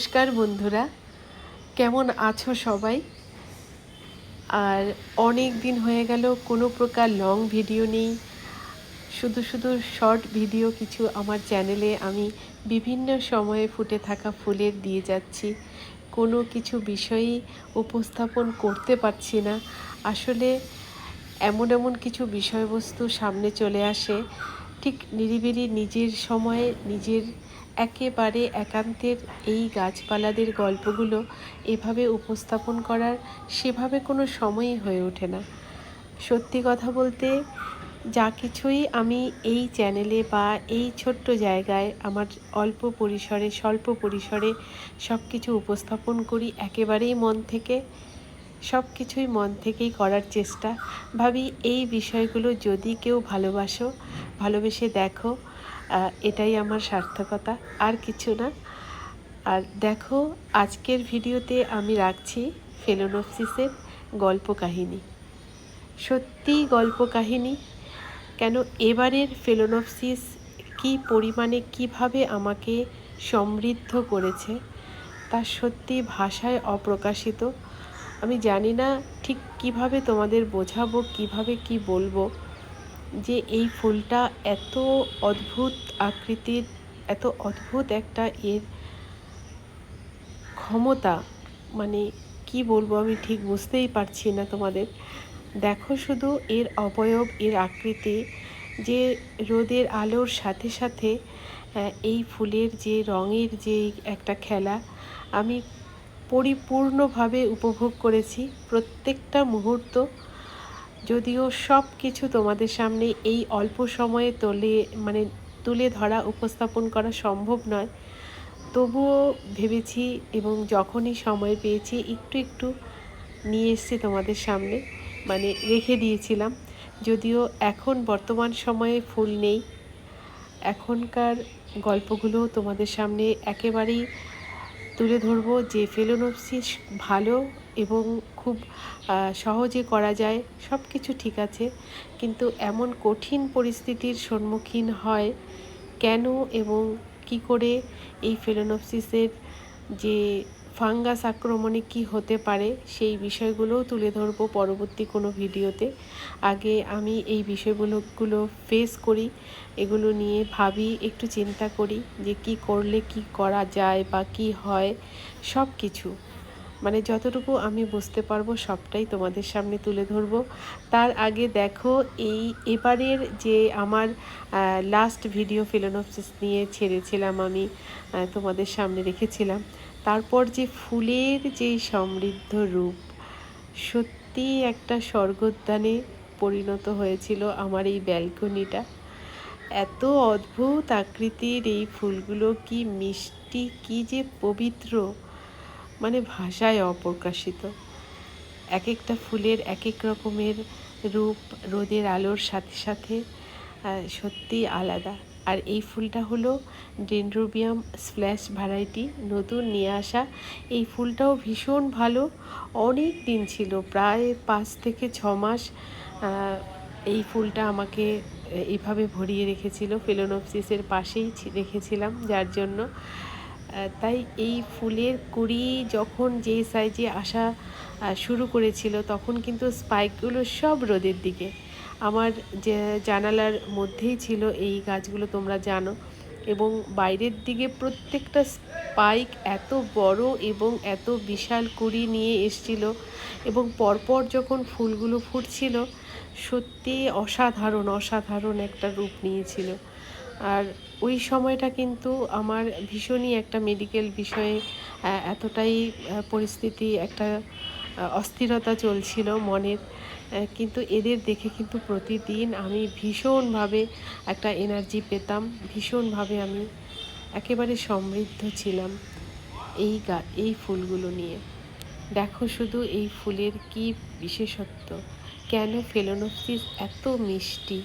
নমস্কার বন্ধুরা। কেমন আছো সবাই? আর অনেক দিন হয়ে গেল, কোনো প্রকার লং ভিডিও নেই। শুধু শুধু শর্ট ভিডিও কিছু আমার চ্যানেলে আমি বিভিন্ন সময়ে ফুটে থাকা ফুলের দিয়ে যাচ্ছি। কোনো কিছু বিষয়ই উপস্থাপন করতে পারছি না। আসলে এমন এমন কিছু বিষয়বস্তু সামনে চলে আসে। ঠিক নিরিবিলি নিজের সময়ে নিজের একেবারে একান্তের এই গাছপালাদের গল্পগুলো এভাবে উপস্থাপন করার সেভাবে কোনো সময়ই হয়ে ওঠে না। সত্যি কথা বলতে, যা কিছুই আমি এই চ্যানেলে বা এই ছোট্ট জায়গায় আমার অল্প পরিসরে, স্বল্প পরিসরে সব কিছু উপস্থাপন করি, একেবারেই মন থেকে সব কিছুই মন থেকেই করার চেষ্টা। ভাবি, এই বিষয়গুলো যদি কেউ ভালোবাসো, ভালোবেসে দেখো এটাই আমার সার্থকতা, আর কিছু না। আর দেখো, আজকের ভিডিওতে আমি রাখছি ফেলোনপসিসের গল্প কাহিনী। সত্যি গল্প কাহিনী? কেন এবারের ফেলোনপসিস কি পরিমাণে, কীভাবে আমাকে সমৃদ্ধ করেছে, তা সত্যি ভাষায় অপ্রকাশিত। আমি জানি না ঠিক কীভাবে তোমাদের বোঝাবো, কীভাবে কি বলব। যে এই ফুলটা এত অদ্ভুত আকৃতির, এত অদ্ভুত একটা এর ক্ষমতা মানে কি বলব আমি ঠিক বুঝতেই পারছি না তোমাদের। দেখো শুধু এর অবয়ব, এর আকৃতি, যে রোদের আলোর সাথে সাথে এই ফুলের যে রঙের যে একটা খেলা, আমি পরিপূর্ণভাবে উপভোগ করেছি প্রত্যেকটা মুহূর্ত। যদিও সব কিছু তোমাদের সামনে এই অল্প সময়ে তোলে মানে তুলে ধরা, উপস্থাপন করা সম্ভব নয়। তবুও ভেবেছি এবং যখনই সময় পেয়েছি, একটু একটু নিয়ে এসেছি তোমাদের সামনে মানে রেখে দিয়েছিলাম। যদিও এখন বর্তমান সময়ে ফুল নেই। এখনকার গল্পগুলো তোমাদের সামনে একেবারেই তুলে ধরবো। যে ফেলোনপসিস ভালো এবং খুব সহজে করা যায় সব কিছু ঠিক আছে। কিন্তু এমন কঠিন পরিস্থিতির সম্মুখীন হয় কেন এবং কি করে এই ফেলোনপসিসের যে ফাঙ্গাস আক্রমণে কি হতে পারে সেই বিষয়গুলোও তুলে ধরবো পরবর্তী কোনো ভিডিওতে। আগে আমি এই বিষয়গুলোগুলো ফেস করি, এগুলো নিয়ে ভাবি, একটু চিন্তা করি যে কি করলে কি করা যায় বা কি হয় সব কিছু মানে যতটুকু আমি বুঝতে পারব সবটাই তোমাদের সামনে তুলে ধরবো। তার আগে দেখো, এই এবারের যে আমার লাস্ট ভিডিও ফিলোনপসিস নিয়ে ছেড়েছিলাম আমি তোমাদের সামনে রেখেছিলাম। তারপর যে ফুলের যে সমৃদ্ধ রূপ, সত্যি একটা স্বর্গোদ্যানে পরিণত হয়েছিল আমার এই ব্যালকনিটা। এত অদ্ভুত আকৃতির এই ফুলগুলো, কি মিষ্টি, কি যে পবিত্র! মানে ভাষায় অপ্রকাশিত। এক একটা ফুলের এক এক রকমের রূপ রোদের আলোর সাথে সাথে আহ, সত্যিই আলাদা। আর এই ফুলটা হলো ডেনড্রোবিয়াম স্প্ল্যাশ ভ্যারাইটি। নতুন নিয়ে আসা এই ফুলটাও ভীষণ ভালো। অনেক দিন ছিল প্রায় পাঁচ থেকে ছ মাস এই ফুলটা আমাকে এইভাবে ভরিয়ে রেখেছিল। ফেলোনপসিসের পাশেই রেখেছিলাম যার জন্য তাই এই ফুলের কুড়ি যখন যে সাইজে আসা শুরু করেছিল, তখন কিন্তু স্পাইকগুলো সব রোদের দিকে। আমার যে জানালার মধ্যেই ছিল এই গাছগুলো, তোমরা জানো। এবং বাইরের দিকে প্রত্যেকটা স্পাইক এত বড় এবং এত বিশাল কুড়ি নিয়ে এসছিল। এবং পরপর যখন ফুলগুলো ফুটছিল, সত্যি অসাধারণ অসাধারণ একটা রূপ নিয়েছিল। আর ওই সময়টা কিন্তু আমার ভীষণই একটা মেডিকেল বিষয়ে এতটাই পরিস্থিতি, একটা অস্থিরতা চলছিল মনের। কিন্তু এদের দেখে কিন্তু প্রতিদিন আমি ভীষণভাবে একটা এনার্জি পেতাম, ভীষণভাবে আমি একেবারে সমৃদ্ধ ছিলাম এই গা, এই ফুলগুলো নিয়ে। দেখো শুধু এই ফুলের কি বিশেষত্ব, কেন ফেলোনোপসিস এত মিষ্টি?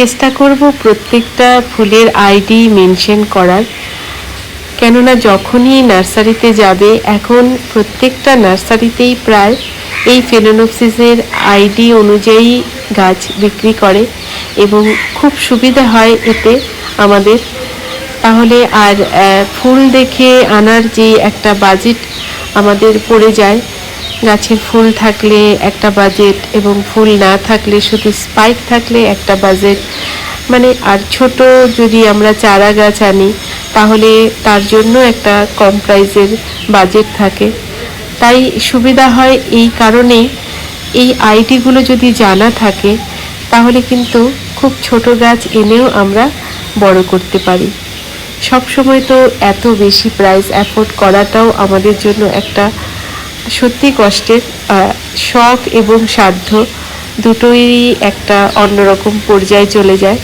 চেষ্টা করব প্রত্যেকটা ফুলের আইডি মেনশন করার। কেননা যখনই নার্সারিতে যাবে, এখন প্রত্যেকটা নার্সারিতেই প্রায় এই ফেনোনপসিসের আইডি অনুযায়ী গাছ বিক্রি করে এবং খুব সুবিধা হয় এতে আমাদের। তাহলে আর ফুল দেখে আনার যে একটা বাজেট আমাদের পড়ে যায়। গাছের ফুল থাকলে একটা বাজেট এবং ফুল না থাকলে শুধু স্পাইক থাকলে একটা বাজেট মানে আর ছোট যদি আমরা চারা গাছ আনি, তাহলে তার জন্য একটা কম প্রাইসের বাজেট থাকে। তাই সুবিধা হয় এই কারণে এই আইডিগুলো যদি জানা থাকে, তাহলে কিন্তু খুব ছোট গাছ এনেও আমরা বড় করতে পারি। সব সময় তো এত বেশি প্রাইস অ্যাফোর্ড করাটাও আমাদের জন্য একটা সত্যি কষ্টের শখ এবং সাধ্য দুটোই একটা অন্যরকম পর্যায়ে চলে যায়।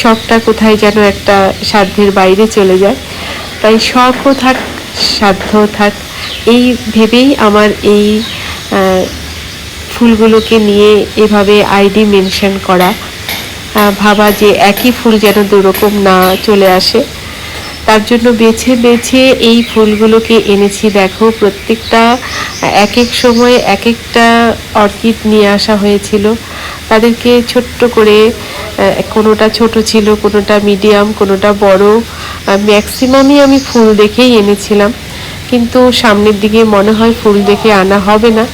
শখটা কোথায় যেন একটা সাধ্যের বাইরে চলে যায়। তাই শখও থাক সাধ্য থাক, এই ভেবেই আমার এই ফুলগুলোকে নিয়ে এভাবে আইডি মেনশন করা ভাবা যে একই ফুল যেন দুরকম না চলে আসে। তার জন্য বেছে বেছে এই ফুলগুলোকে এনেছি। দেখো, প্রত্যেকটা এক এক সময় এক একটা অর্কিড নিয়ে আসা হয়েছিল। তাদেরকে ছোট্ট করে কোনোটা ছোট ছিল, কোনোটা মিডিয়াম, কোনোটা বড় ম্যাক্সিমামই আমি ফুল দেখেই এনেছিলাম। কিন্তু সামনের দিকে মনে হয় ফুল দেখে আনা হবে না,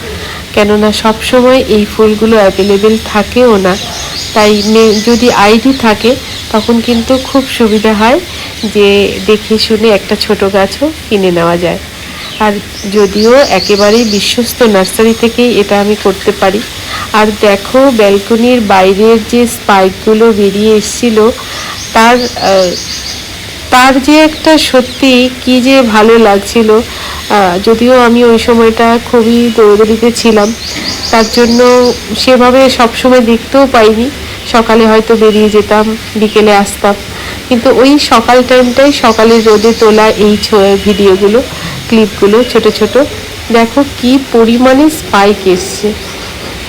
কেননা সব সময় এই ফুলগুলো অ্যাভেলেবেল থাকেও না। তাই যদি আইডি থাকে, তখন কিন্তু খুব সুবিধা হয় যে দেখে শুনে একটা ছোট গাছও কিনে নেওয়া যায়। আর যদিও একেবারেই বিশ্বস্ত নার্সারি থেকেই এটা আমি করতে পারি। আর দেখো, ব্যালকনির বাইরের যে স্পাইকগুলো বেরিয়ে এসেছিল, তার তার যে একটা সত্যি কি যে ভালো লাগছিল যদিও আমি ওই সময়টা খুবই দৌড়দৌড়িতে ছিলাম, তার জন্য সেভাবে সবসময় দেখতেও পাইনি। সকালে হয়তো বেরিয়ে যেতাম, বিকেলে আসতাম। কিন্তু ওই সকাল টাইমটাই সকালের রোদে তোলা এই ভিডিওগুলো ক্লিপগুলো ছোট ছোট। দেখো কি পরিমাণে স্পাইক এসছে।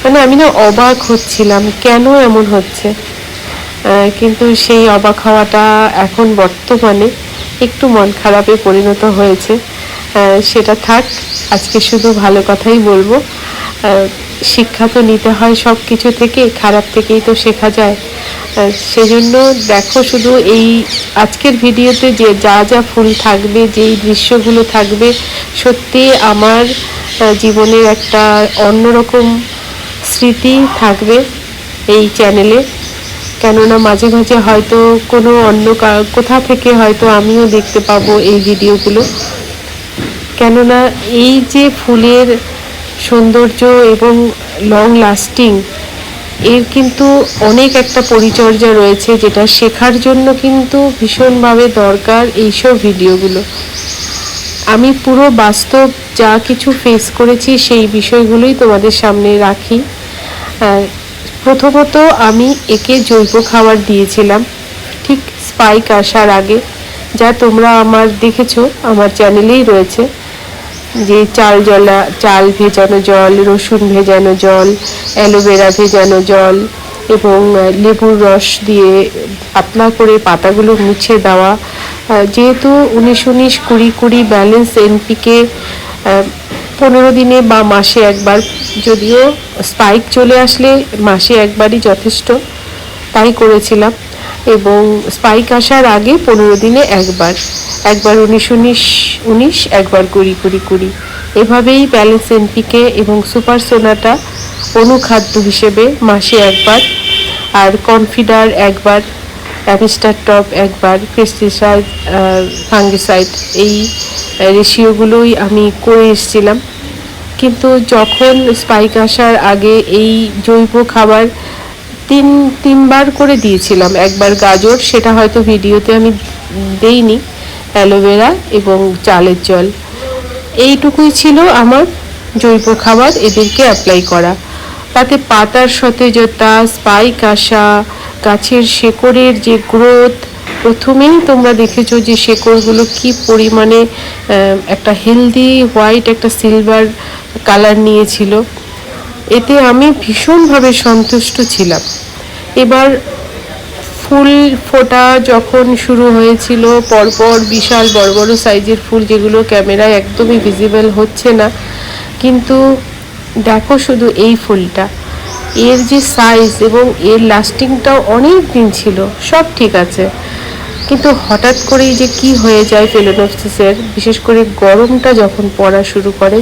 মানে আমি না অবাক হচ্ছিলাম, কেন এমন হচ্ছে? কিন্তু সেই অবাক হওয়াটা এখন বর্তমানে একটু মন খারাপে পরিণত হয়েছে। সেটা থাক, আজকে শুধু ভালো কথাই বলব। শিক্ষা তো নিতে হয়, সব কিছু থেকে, খারাপ থেকেই তো শেখা যায়। সেজন্য দেখো শুধু এই আজকের ভিডিওতে যে যা যা ফুল থাকবে, যেই দৃশ্যগুলো থাকবে, সত্যি আমার জীবনের একটা অন্যরকম স্মৃতি থাকবে এই চ্যানেলে। কেননা মাঝে মাঝে হয়তো কোনো অন্য কোথা থেকে হয়তো আমিও দেখতে পাবো এই ভিডিওগুলো। কেননা এই যে ফুলের সৌন্দর্য এবং লং লাস্টিং এর কিন্তু অনেক একটা পরিচর্যা রয়েছে যেটা শেখার জন্য কিন্তু ভীষণভাবে দরকার এইসব ভিডিওগুলো। আমি পুরো বাস্তব যা কিছু ফেস করেছি সেই বিষয়গুলোই তোমাদের সামনে রাখি। প্রথমত আমি একে জৈব খাবার দিয়েছিলাম, ঠিক স্পাইক আসার আগে, যা তোমরা আমার দেখেছ, আমার চ্যানেলেই রয়েছে। যে চাল জলা, চাল ভেজানো জল, রসুন ভেজানো জল, অ্যালোভেরা ভেজানো জল এবং লেবুর রস দিয়ে পাতলা করে পাতাগুলো মুছে দেওয়া। যেহেতু উনিশ উনিশ কুড়ি কুড়ি ব্যালেন্স এনপিকে পনেরো দিনে বা মাসে একবার, যদিও স্পাইক চলে আসলে মাসে একবারই যথেষ্ট, তাই করেছিলাম। এবং স্পাইক আসার আগে পনেরো দিনে একবার একবার উনিশ উনিশ উনিশ, একবার কুড়ি কুড়ি কুড়ি। এভাবেই ব্যালেন্স এনপিকে এবং সুপার সোনাটা অনুখাদ্য হিসেবে মাসে একবার আর কনফিডার একবার অ্যামিস্টার টপ একবার পেস্টিসাইড ফাঙ্গিসাইড এই রেশিওগুলোই আমি করে এসেছিলাম। কিন্তু যখন স্পাইক আসার আগে এই জৈব খাবার তিন, তিনবার করে দিয়েছিলাম। একবার গাজর, সেটা হয়তো ভিডিওতে আমি দেইনি অ্যালোভেরা এবং চালের জল। এইটুকুই ছিল আমার জৈব খাবার, এদেরকে অ্যাপ্লাই করা। তাতে পাতার সতেজতা স্পাইক আসা, গাছের শেকড়ের যে গ্রোথ প্রথমেই তোমরা দেখেছ যে শেকড়গুলো কি পরিমাণে একটা হেলদি হোয়াইট একটা সিলভার কালার নিয়েছিল। এতে আমি ভীষণভাবে সন্তুষ্ট ছিলাম। এবার ফুল ফোটা যখন শুরু হয়েছিল, পরপর বিশাল বড় বড় সাইজের ফুল যেগুলো ক্যামেরায় একদমই ভিজিবল হচ্ছে না। কিন্তু দেখো শুধু এই ফুলটা। এর যে সাইজ এবং এর লাস্টিংটাও অনেক দিন ছিল, সব ঠিক আছে। কিন্তু হঠাৎ করেই যে কি হয়ে যায় ফেলোনপসিসের বিশেষ করে গরমটা যখন পড়া শুরু করে,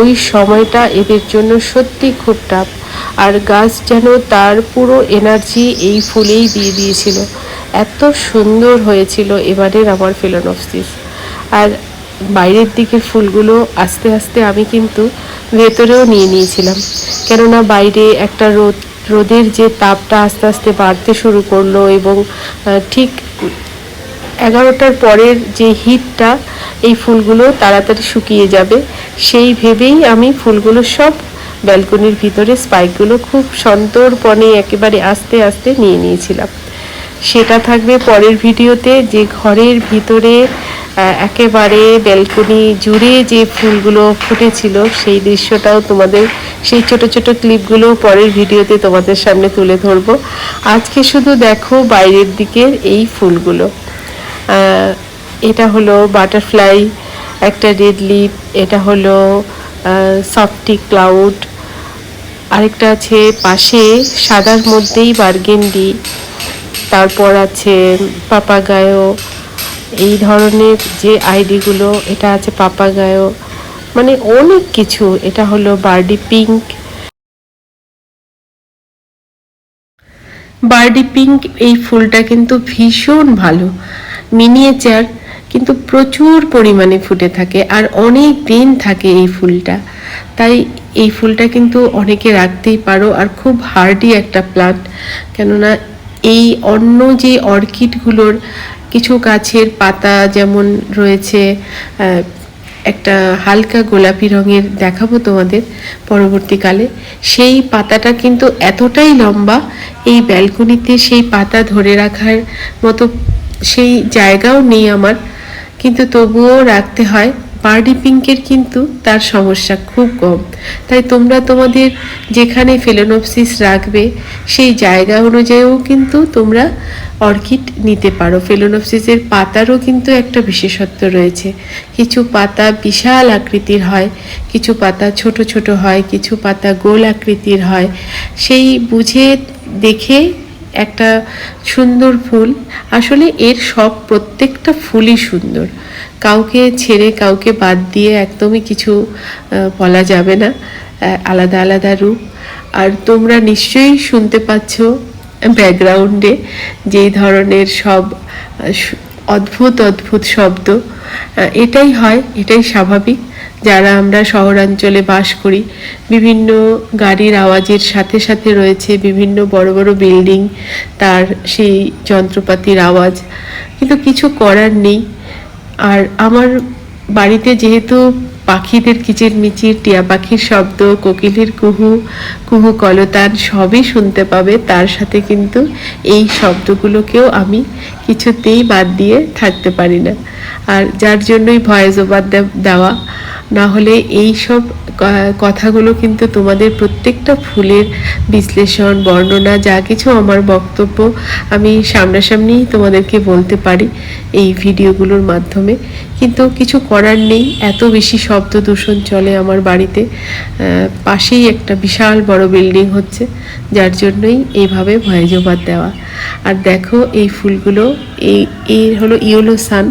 ওই সময়টা এদের জন্য সত্যি খুব টাফ আর গাছ যেন তার পুরো এনার্জি এই ফুলেই দিয়ে দিয়েছিল। এত সুন্দর হয়েছিল এবারের আমার ফেলোনপসিস আর বাইরের দিকে ফুলগুলো আস্তে আস্তে আমি কিন্তু ভেতরেও নিয়ে নিয়েছিলাম। কেননা বাইরে একটা রোদ, রোদের যে তাপটা আস্তে আস্তে বাড়তে শুরু করল এবং ঠিক এগারোটার পরের যে হিটটা, এই ফুলগুলো তাড়াতাড়ি শুকিয়ে যাবে। সেই ভেবেই আমি ফুলগুলো সব ব্যালকনির ভিতরে স্পাইকগুলো খুব সন্তর্পণে একেবারে আস্তে আস্তে নিয়ে নিয়েছিলাম। সেটা থাকবে পরের ভিডিওতে যে ঘরের ভিতরে একেবারে ব্যালকনি জুড়ে যে ফুলগুলো ফুটেছিল, সেই দৃশ্যটাও তোমাদের, সেই ছোট ছোট ক্লিপগুলো পরের ভিডিওতে তোমাদের সামনে তুলে ধরবো। আজকে শুধু দেখো বাইরের দিকের এই ফুলগুলো। এটা হলো বাটারফ্লাই, একটা রেড লিপ, এটা হলো সফটি ক্লাউড, আরেকটা আছে পাশে, সাদার মধ্যেই বার্গেন্ডি তারপর আছে পাপাগায়ো, এই ধরনের যে আইডিগুলো এটা আছে পাপাগায়ো মানে অনেক কিছু, এটা হলো বার্ডি পিঙ্ক। বার্ডি পিঙ্ক এই ফুলটা কিন্তু ভীষণ ভালো। মিনিয়েচার কিন্তু প্রচুর পরিমাণে ফুটে থাকে আর অনেক দিন থাকে এই ফুলটা। তাই এই ফুলটা কিন্তু অনেকে রাখতেই পারো আর খুব হার্ডি একটা প্লান্ট কেননা এই অন্য যে অর্কিডগুলোর কিছু গাছের পাতা যেমন রয়েছে একটা হালকা গোলাপি রঙের দেখাবো তোমাদের পরবর্তীকালে, সেই পাতাটা কিন্তু এতটাই লম্বা, এই ব্যালকনিতে সেই পাতা ধরে রাখার মতো সেই জায়গাও নেই আমার। কিন্তু তবুও রাখতে হয়। বার্ডি পিঙ্কের কিন্তু তার সমস্যা খুব কম। তাই তোমরা তোমাদের যেখানে ফেলোনপসিস রাখবে, সেই জায়গা অনুযায়ীও কিন্তু তোমরা অর্কিড নিতে পারো। ফেলোনপসিসের পাতারও কিন্তু একটা বিশেষত্ব রয়েছে। কিছু পাতা বিশাল আকৃতির হয়, কিছু পাতা ছোট ছোট হয়, কিছু পাতা গোল আকৃতির হয়। সেই বুঝে দেখে একটা সুন্দর ফুল। আসলে এর সব প্রত্যেকটা ফুলই সুন্দর। কাউকে ছেড়ে কাউকে বাদ দিয়ে একদমই কিছু বলা যাবে না। আলাদা আলাদা রূপ। আর তোমরা নিশ্চয়ই শুনতে পাচ্ছ ব্যাকগ্রাউন্ডে যেই ধরনের সব অদ্ভুত অদ্ভুত শব্দ। এটাই হয়, এটাই স্বাভাবিক। যারা আমরা শহরাঞ্চলে বাস করি, বিভিন্ন গাড়ির আওয়াজের সাথে সাথে রয়েছে বিভিন্ন বড় বড় বিল্ডিং, তার সেই যন্ত্রপাতির আওয়াজ। কিন্তু কিছু করার নেই। আর আমার বাড়িতে যেহেতু পাখিদের কিচিরমিচির টিয়া পাখির শব্দ, কোকিলের কুহু কুহু কলতান সবই শুনতে পাবে, তার সাথে কিন্তু এই শব্দগুলোকেও আমি কিছুতেই বাদ দিয়ে থাকতে পারি না। আর যার জন্যই ভয়েস ওভার দেওয়া, না হলে এই সব কথাগুলো কিন্তু তোমাদের প্রত্যেকটা ফুলের বিশ্লেষণ, বর্ণনা, যা কিছু আমার বক্তব্য আমি সামনাসামনিই তোমাদেরকে বলতে পারি এই ভিডিওগুলোর মাধ্যমে। কিন্তু কিছু করার নেই, এত বেশি শব্দ দূষণ চলে আমার বাড়িতে। পাশেই একটা বিশাল বড় বিল্ডিং হচ্ছে, যার জন্যই এইভাবে ভয়েজোবাদ দেওয়া। আর দেখো এই ফুলগুলো এই এর হলো ইয়েলো সান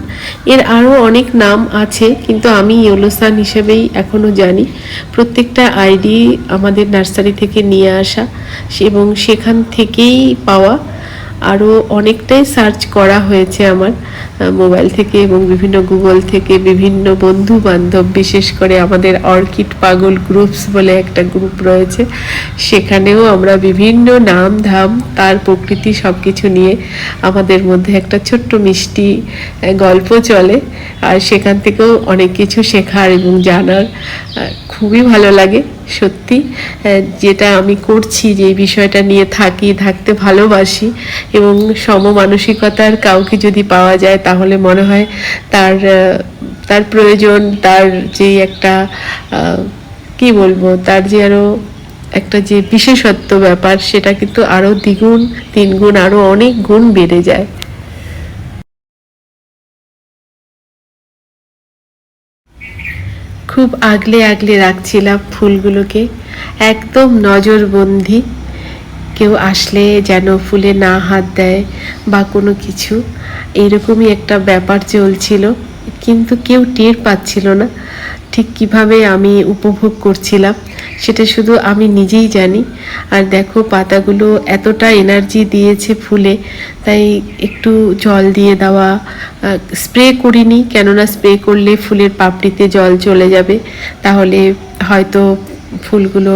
এর আরও অনেক নাম আছে, কিন্তু আমি ইয়েলো সান হিসেবেই এখনও জানি। প্রত্যেকটা আইডি আমাদের নার্সারি থেকে নিয়ে আসা এবং সেখান থেকেই পাওয়া। আরও অনেকটাই সার্চ করা হয়েছে আমার মোবাইল থেকে এবং বিভিন্ন গুগল থেকে, বিভিন্ন বন্ধু বান্ধব বিশেষ করে আমাদের অর্কিড পাগল গ্রুপস বলে একটা গ্রুপ রয়েছে। সেখানেও আমরা বিভিন্ন নাম, ধাম, তার প্রকৃতি সব কিছু নিয়ে আমাদের মধ্যে একটা ছোট্ট মিষ্টি গল্প চলে। আর সেখান থেকেও অনেক কিছু শেখার এবং জানার খুবই ভালো লাগে। সত্যি যেটা আমি করছি, যে বিষয়টা নিয়ে থাকি, থাকতে ভালোবাসি এবং সম মানসিকতার কাউকে যদি পাওয়া যায়, তাহলে মনে হয় তার তার প্রয়োজন, তার যে একটা কি বলব, তার যে আরও একটা যে বিশেষত্ব ব্যাপার, সেটা কিন্তু আরও দ্বিগুণ, তিনগুণ আরও অনেক গুণ বেড়ে যায়। খুব আগলে আগলে রাখছিলাম ফুলগুলোকে। একদম নজরবন্দি। কেউ আসলে যেন ফুলে না হাত দেয় বা কোনো কিছু। এরকমই একটা ব্যাপার চলছিল। কিন্তু কেউ টের পাচ্ছিল না। ঠিক কীভাবে আমি উপভোগ করছিলাম, সেটা শুধু আমি নিজেই জানি। আর দেখো, পাতাগুলো এতটা এনার্জি দিয়েছে ফুলে, তাই একটু জল দিয়ে দেওয়া স্প্রে করিনি, কেননা স্প্রে করলে ফুলের পাপড়িতে জল চলে যাবে, তাহলে হয়তো ফুলগুলো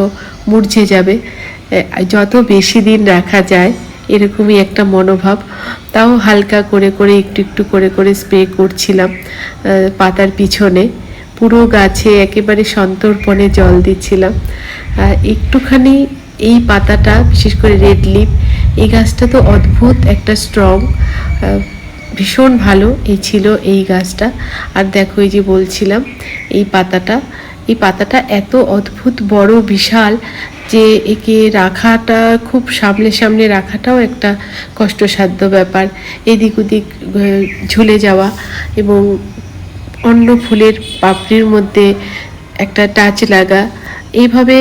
মুরঝে যাবে। যত বেশি দিন রাখা যায়, এরকমই একটা মনোভাব। তাও হালকা করে করে, একটু একটু করে করে স্প্রে করছিলাম পাতার পিছনে। পুরো গাছে একেবারে সন্তর্পণে জল দিচ্ছিলাম। একটুখানি এই পাতাটা, বিশেষ করে রেড লিপ এই গাছটা তো অদ্ভুত একটা স্ট্রং ভীষণ ভালো এই ছিল এই গাছটা। আর দেখো এই যে বলছিলাম, এই পাতাটা এই পাতাটা এত অদ্ভুত, বড়, বিশাল যে একে রাখাটা, খুব সামনে সামনে রাখাটাও একটা কষ্টসাধ্য ব্যাপার। এদিক ওদিক ঝুলে যাওয়া এবং অন্য ফুলের পাপড়ির মধ্যে একটা টাচ লাগা। এইভাবে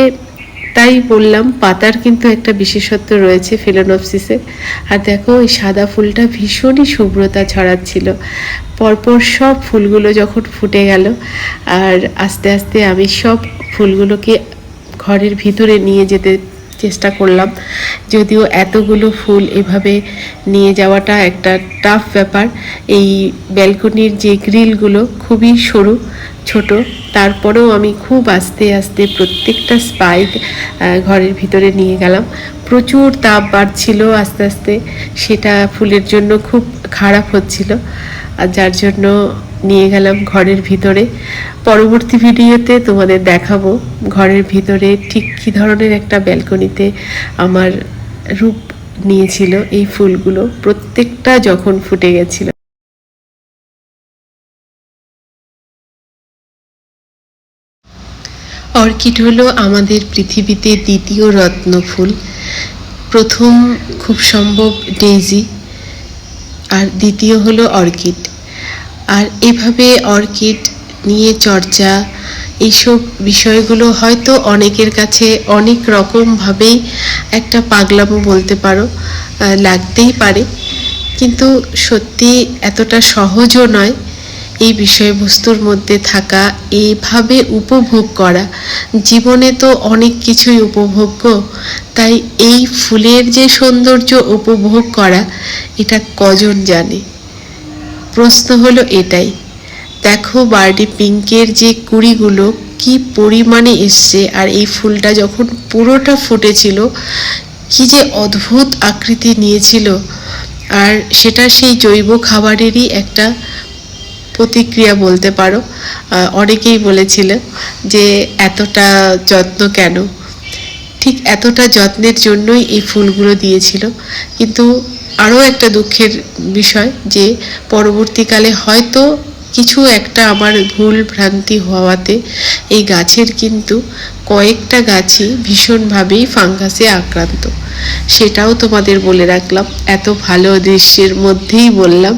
তাই বললাম, পাতার কিন্তু একটা বিশেষত্ব রয়েছে ফিলোনপসিসে আর দেখো ওই সাদা ফুলটা ভীষণই শুভ্রতা ছড়াচ্ছিল। পরপর সব ফুলগুলো যখন ফুটে গেল, আর আস্তে আস্তে আমি সব ফুলগুলোকে ঘরের ভিতরে নিয়ে যেতে চেষ্টা করলাম। যদিও এতগুলো ফুল এভাবে নিয়ে যাওয়াটা একটা টাফ ব্যাপার। এই ব্যালকনির যে গ্রিলগুলো খুবই সরু, ছোট, তারপরেও আমি খুব আস্তে আস্তে প্রত্যেকটা স্পাইক ঘরের ভিতরে নিয়ে গেলাম। প্রচুর তাপ বাড়ছিল আস্তে আস্তে, সেটা ফুলের জন্য খুব খারাপ হচ্ছিল। আর যার জন্য নিয়ে গেলাম ঘরের ভিতরে। পরবর্তী ভিডিওতে তোমাদের দেখাবো ঘরের ভিতরে ঠিক কী ধরনের একটা ব্যালকনিতে আমার রূপ নিয়েছিল এই ফুলগুলো প্রত্যেকটা যখন ফুটে গেছিল। অর্কিড হলো আমাদের পৃথিবীতে দ্বিতীয় রত্ন ফুল। প্রথম খুব সম্ভব ডেইজি, আর দ্বিতীয় হলো অর্কিড। আর এভাবে অর্কিড নিয়ে চর্চা এইসব বিষয়গুলো হয়তো অনেকের কাছে অনেক রকমভাবেই একটা পাগলামো বলতে পারো লাগতেই পারে। কিন্তু সত্যি এতটা সহজও নয় এই বিষয়বস্তুর মধ্যে থাকা এইভাবে উপভোগ করা। জীবনে তো অনেক কিছুই উপভোগ্য, তাই এই ফুলের যে সৌন্দর্য উপভোগ করা, এটা কজন জানে? প্রশ্ন হলো এটাই। দেখো বার্ডি পিঙ্কের যে কুড়িগুলো, কি পরিমাণে এসছে আর এই ফুলটা যখন পুরোটা ফুটেছিল, কি যে অদ্ভুত আকৃতি নিয়েছিল। আর সেটা সেই জৈব খাবারেরই একটা প্রতিক্রিয়া বলতে পারো। অনেকেই বলেছিল যে এতটা যত্ন কেন? ঠিক এতটা যত্নের জন্যই এই ফুলগুলো দিয়েছিল। কিন্তু আরও একটা দুঃখের বিষয় যে পরবর্তীকালে হয়তো কিছু একটা আমার ভুল ভ্রান্তি হওয়াতে এই গাছের কিন্তু কয়েকটা গাছই ভীষণভাবেই ফাঙ্গাসে আক্রান্ত। সেটাও তোমাদের বলে রাখলাম, এত ভালো দৃশ্যের মধ্যেই বললাম,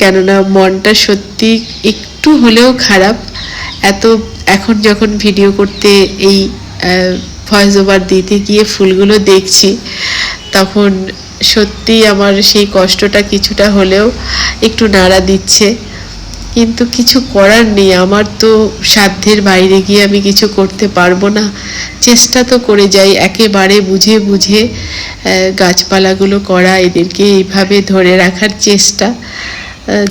কেননা মনটা সত্যি একটু হলেও খারাপ। এত এখন যখন ভিডিও করতে এই ভয়েস ওভার দিতে গিয়ে ফুলগুলো দেখছি, তখন সত্যি আমার সেই কষ্টটা কিছুটা হলেও একটু নাড়া দিচ্ছে। কিন্তু কিছু করার নেই। আমার তো সাধ্যের বাইরে গিয়ে আমি কিছু করতে পারব না। চেষ্টা তো করে যাই, একেবারে বুঝে বুঝে গাছপালাগুলো করা, এদেরকে এইভাবে ধরে রাখার চেষ্টা।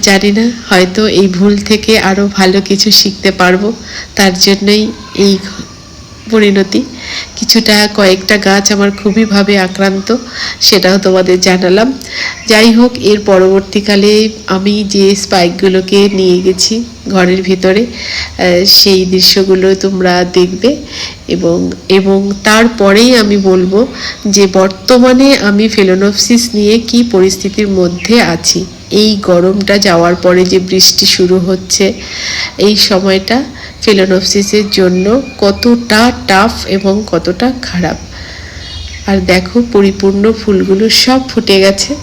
জানি না, হয়তো এই ভুল থেকে আরও ভালো কিছু শিখতে পারব। তার জন্যই এই পরিণতি। কিছুটা কয়েকটা গাছ আমার খুবইভাবে আক্রান্ত, সেটাও তোমাদের জানালাম। যাই হোক, এর পরবর্তীকালে আমি যে স্পাইকগুলোকে নিয়ে গেছি ঘরের ভিতরে সেই দৃশ্যগুলো তোমরা দেখবে এবং এবং তারপরেই আমি বলব যে বর্তমানে আমি ফেলোনোফসিস নিয়ে কি পরিস্থিতির মধ্যে আছি। এই গরমটা যাওয়ার পরে যে বৃষ্টি শুরু হচ্ছে, এই সময়টা ফিলোনোফসিসের জন্য কতটা টাফ এবং কতটা খারাপ। আর দেখো পরিপূর্ণ ফুলগুলো সব ফুটে গেছে।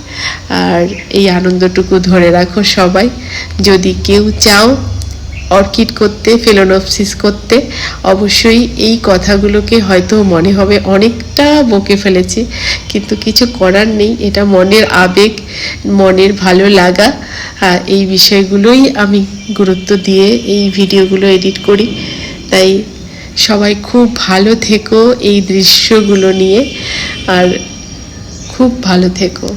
আর এই আনন্দটুকু ধরে রাখো সবাই। যদি কেউ চাও অর্কিড করতে ফেলোনপসিস করতে অবশ্যই এই কথাগুলোকে হয়তো মনে হবে অনেকটা বকে ফেলেছি কিন্তু কিছু করার নেই এটা মনের আবেগ মনের ভালো লাগা আহ, এই বিষয়গুলোই আমি গুরুত্ব দিয়ে এই ভিডিওগুলো এডিট করি। তাই সবাই খুব ভালো থেকো এই দৃশ্যগুলো নিয়ে আর খুব ভালো থেকো।